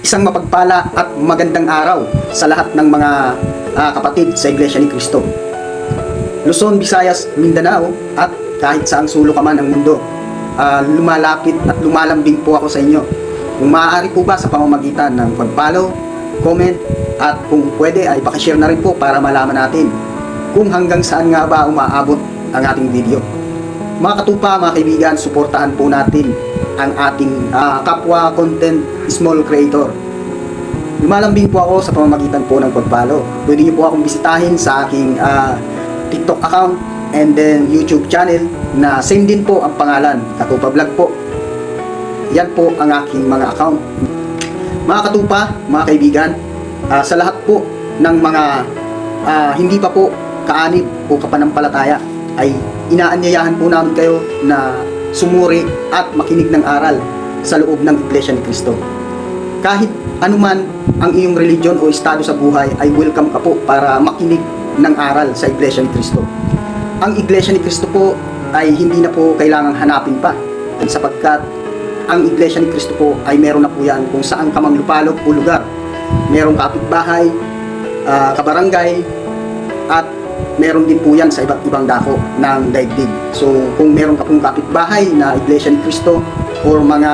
Isang mapagpala at magandang araw sa lahat ng mga ah, kapatid sa Iglesia ni Cristo. Luzon, Visayas, Mindanao at kahit saang sulok ka man ng mundo. ah, lumalapit at lumalambing po ako sa inyo. Kung maaari po ba sa pamamagitan ng pag-follow, comment, at kung pwede ay pakishare na rin po para malaman natin kung hanggang saan nga ba umaabot ang ating video. Mga katupa, mga kaibigan, suportahan po natin ang ating ah, kapwa content small creator. Lumalambing po ako sa pamamagitan po ng pag-follow. Pwede niyo po akong bisitahin sa aking ah, TikTok account and then YouTube channel na same din po ang pangalan, Katupa Vlog po. Yan po ang aking mga account. Mga katupa, mga kaibigan, ah, sa lahat po ng mga ah, hindi pa po kaanib o kapanampalataya ay inaanyayahan po namin kayo na sumuri at makinig ng aral sa loob ng Iglesia ni Cristo. Kahit anuman ang iyong religion o estado sa buhay ay welcome ka po para makinig ng aral sa Iglesia ni Cristo. Ang Iglesia ni Cristo po ay hindi na po kailangang hanapin pa sapagkat ang Iglesia ni Cristo po ay meron na po yan kung saan ka mang lupalop o lugar. Merong kapitbahay, ah, kabarangay, at meron din po yan sa iba't ibang dako ng daigdig. So, kung meron ka pong kapitbahay na Iglesia ni Cristo or mga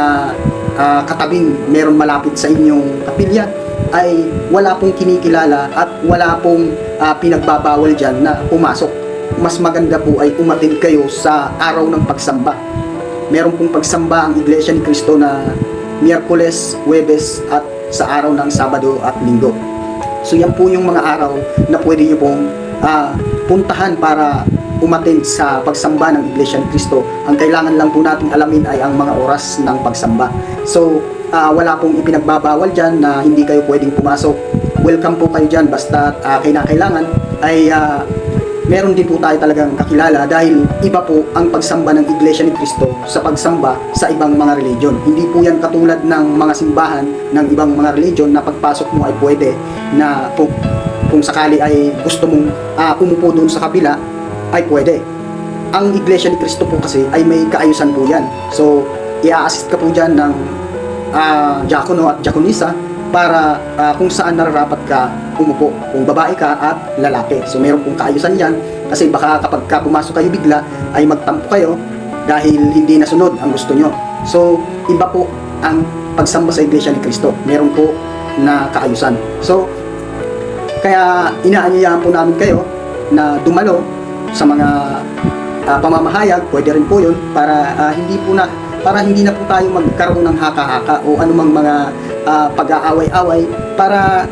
ah, katabing meron malapit sa inyong kapilya, ay wala pong kinikilala at wala pong ah, pinagbabawal dyan na pumasok. Mas maganda po ay umatid kayo sa araw ng pagsamba. Meron pong pagsamba ang Iglesia ni Cristo na Miyerkules, Huwebes at sa araw ng Sabado at Linggo. So yan po yung mga araw na pwede nyo pong ah, puntahan para umattend sa pagsamba ng Iglesia ni Cristo. Ang kailangan lang po natin alamin ay ang mga oras ng pagsamba. So ah, wala pong ipinagbabawal dyan na hindi kayo pwedeng pumasok. Welcome po kayo dyan basta uh, kailangan ay ah, meron din po tayo talagang kakilala dahil iba po ang pagsamba ng Iglesia ni Cristo sa pagsamba sa ibang mga religion. Hindi po yan katulad ng mga simbahan ng ibang mga religion na pagpasok mo ay pwede na kung, kung sakali ay gusto mong ah, umupo doon sa kabila ay pwede. Ang Iglesia ni Cristo po kasi ay may kaayusan po yan. So, i-assist ka po dyan ng ah, diakono at diakonisa para ah, kung saan nararapat ka umupo. Kung babae ka at lalaki. So meron pong kaayusan yan kasi baka kapag ka pumasok kayo bigla ay magtampo kayo dahil hindi nasunod ang gusto nyo. So iba po ang pagsamba sa Iglesia ni Cristo. Meron po na kaayusan. So kaya inaanyayahan po namin kayo na dumalo sa mga ah, pamamahayag, pwede rin po yun para ah, hindi po na para hindi na po tayo magkaroon ng haka-haka o anumang mga ah, pag-aaway-away para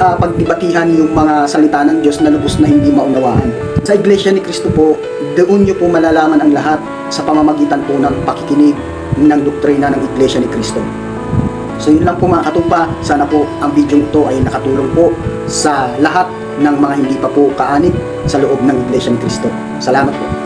ah, pagdibatihan yung mga salita ng Diyos na lubos na hindi maunawaan. Sa Iglesia ni Cristo po, doon nyo po malalaman ang lahat sa pamamagitan po ng pakikinig ng doktrina ng Iglesia ni Cristo. So yun lang po mga katupa, sana po ang video ito ay nakatulong po sa lahat ng mga hindi pa po kaanib sa loob ng Iglesia ni Cristo. Salamat po.